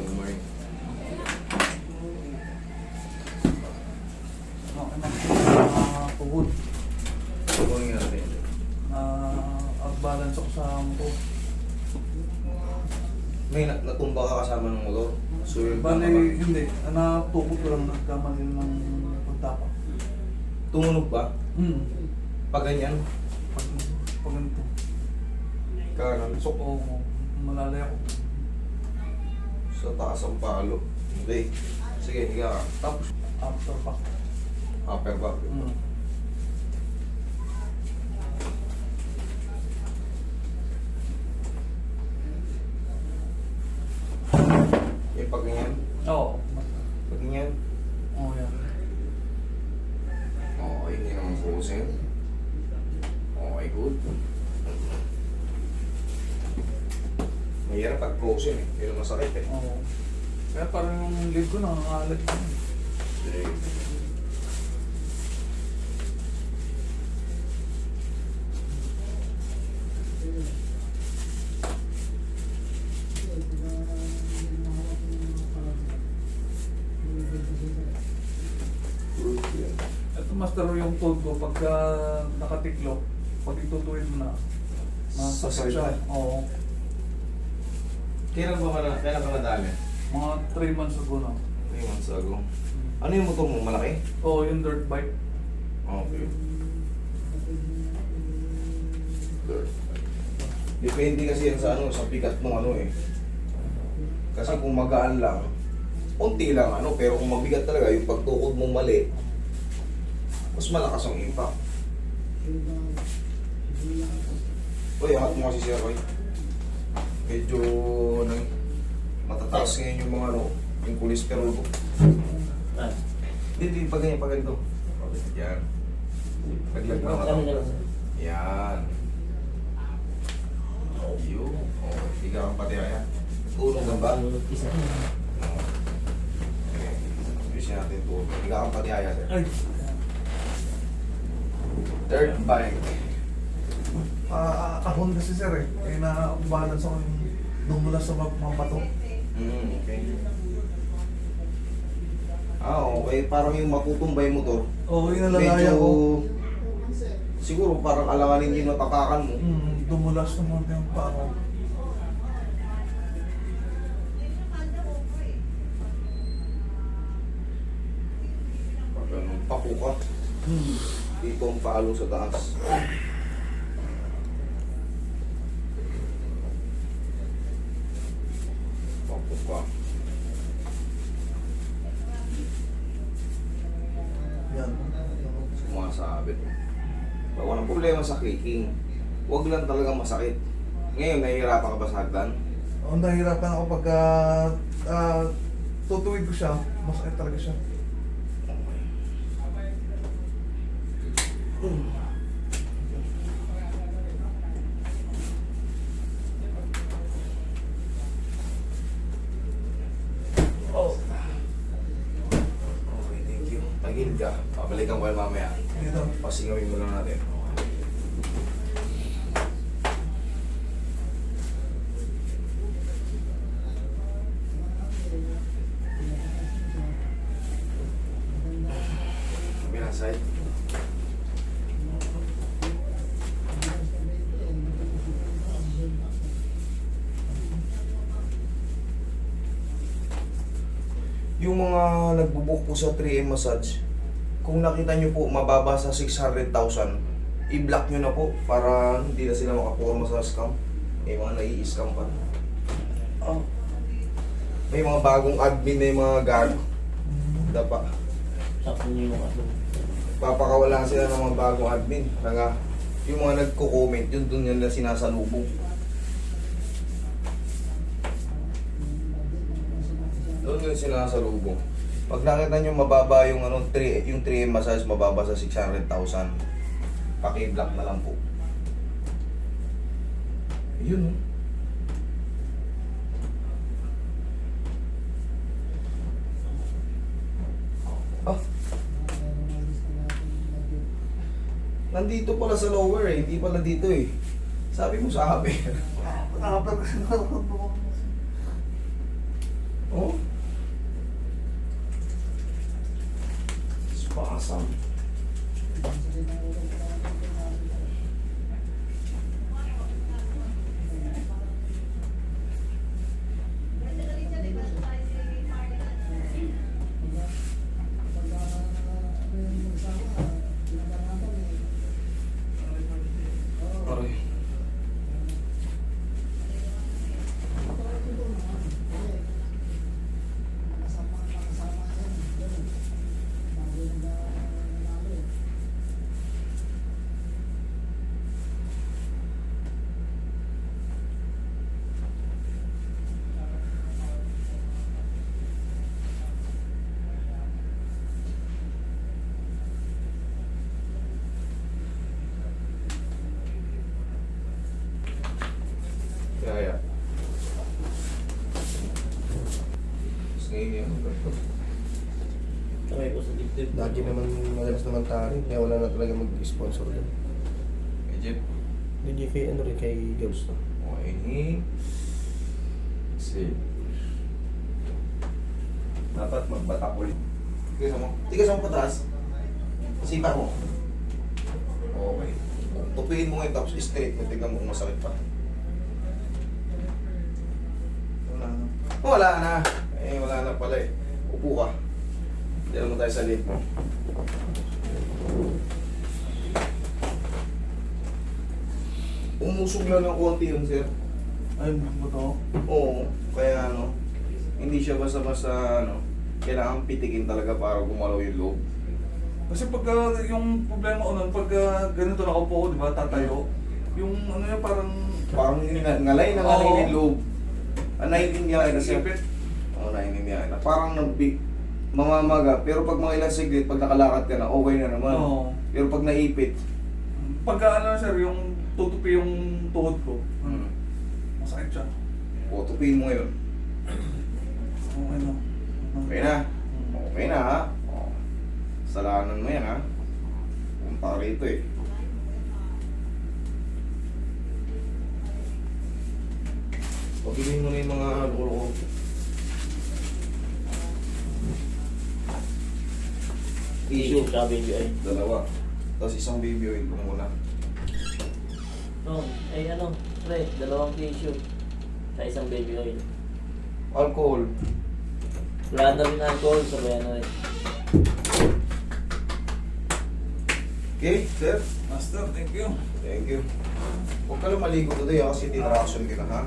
good morning. Okay na. Ah, tuhod. Good morning natin. Ah, out-balance ako sa motor. May na- natumba ka kasama ng motor? Suyo ka Bale, ba? hindi. Natukot ko lang nagkamali ng pagtapa. Tumunog ba? Hmm. Pag ganyan? Pag, pag ganito. Kanan. So, Oo, malalay ako. Sa taas ang palo. Okay. Sige, higa ka. Tapos, after pa. Upper back. Hmm. Yung pag ganyan. Oo. Pag ganyan. Oo, yan. Okay, hindi naman frozen. Okay, good. Mahirap pag frozen eh. Masakit eh. Oo. Kaya parang yung lead ko. Sige. Good yan. Ito master yung told ko pagka nakatiklo, pag itutuwid mo na, siya. Sasakit. Oo. Kailan ba ka na, kailan ka nadali? Mga 3 months ago na. 3 months ago. Ano yung motor mo? Malaki? Oo, yung dirt bike. Okay. Dirt. Depende kasi yan sa ano, sa bigat ng ano eh. Kasi kung magaan lang, konti lang ano, pero kung mabigat talaga, yung pagtukod mong mali, mas malakas ang impact. Uy, angat mo kasi Sir Roy. Medyo ano, matataas ngayon yung mga ano, yung cholesterol ko. Hindi, hindi, pag ganyan, pag ganito. Yan. Laglag na ako. Yan. Yun. Oh, higa kang pati kaya. Tulong ka ba? Oo. Okay. Ayusin natin tulong. Higa kang pati kaya, sir. Third bike. Ah, ako kasi sir eh. Kaya na-balance ako yung dumula sa mga bato. Mm, okay. Ah, okay. Parang yung matutumbay mo to. Oo, yung nalalaya Medyo... ko. Siguro parang alanganin yung natakakan mo. Hmm, dumulas naman yung pa ako. Pag ganun, paku ka. Hmm. Dito ang palo sa taas. Paku ka. Yan. Sumasabit. Pag walang problema sa clicking, huwag lang talaga masakit. Ngayon, nahihirapan ka ba sa hagdan? Oo, nahihirapan ako pagka ah, tutuwid ko siya, masakit talaga siya. Okay. Oh. Okay, thank you. Tagil ka. Pabalikan ko yan mamaya. Dito. Pasingawin mo lang natin. Side. Yung mga nagbubuk po sa 3M massage, kung nakita nyo po mababa sa 600,000, i-block nyo na po para hindi na sila makaporma sa scam. May mga nai-scam pa. Oh. May mga bagong admin na yung mga gago. Dapa. Sakto niyo yung ano. Papakawalan sila ng mga bagong admin. Kaya yung mga nagko-comment, yun dun yan na sinasalubong. Doon yun sinasalubong. Pag nakita nyo mababa yung ano, 3, yung 3M massage mababa sa 600,000, paki-block na lang po. Yun oh. Ah. Nandito pala sa lower eh, hindi pala dito eh. Sabi mo sa akin. Nakapag kasi Oh. Spasm. Aray. Kaya. Tapos ngayon yan. Kamay ko sa dibdib. Lagi naman madalas naman tayo, kaya wala na talaga mag-sponsor doon. Medyo. Hindi kay ano rin, kay Ghost. No? Okay. Exhale. Dapat magbatak ulit. Tigas mo. Tigas mo pataas. Sipa mo. Okay. Tupiin mo ngayon tapos straight mo. Tignan mo kung masakit pa. Wala na. Wala na. Na pala eh. Upo ka. Diyan naman tayo sa mo. Umusog lang ng konti yun, sir. Ay, mo to. Oo, kaya ano, hindi siya basta-basta ano, kailangan pitikin talaga para gumalaw yung loob. Kasi pagka yung problema ko nun, pagka ganito nakaupo ko, di ba, tatayo, yung ano yun, parang Parang nga- ngalay na ngalay Oo. yung loob. Ah, naiintindihan kita, sir. Ipit. Oo, naiintindihan kita. Parang nagbi, mamamaga, pero pag mga ilang siglit, pag nakalakad ka na, okay na naman. Oo. Pero pag naipit, Pagka ano sir, yung tutupi yung tuhod ko, hmm, masakit siya. o, tupiin mo ngayon. Okay na. Okay na. Okay na, ha? O, salanan mo yan, ha? Punta ka rito, eh. Pagbilhin mo na yung mga loko-loko. Tsaka baby oil. Dalawa. Tapos isang baby oil mo muna. No, ay ano, pre, dalawang tissue. Sa isang baby oil. Alcohol. Wala na rin alcohol, sabayan na rin. Okay, sir? Master, thank you. Thank you. Huwag ka lang maligo today ha, kasi tinraction kita ha.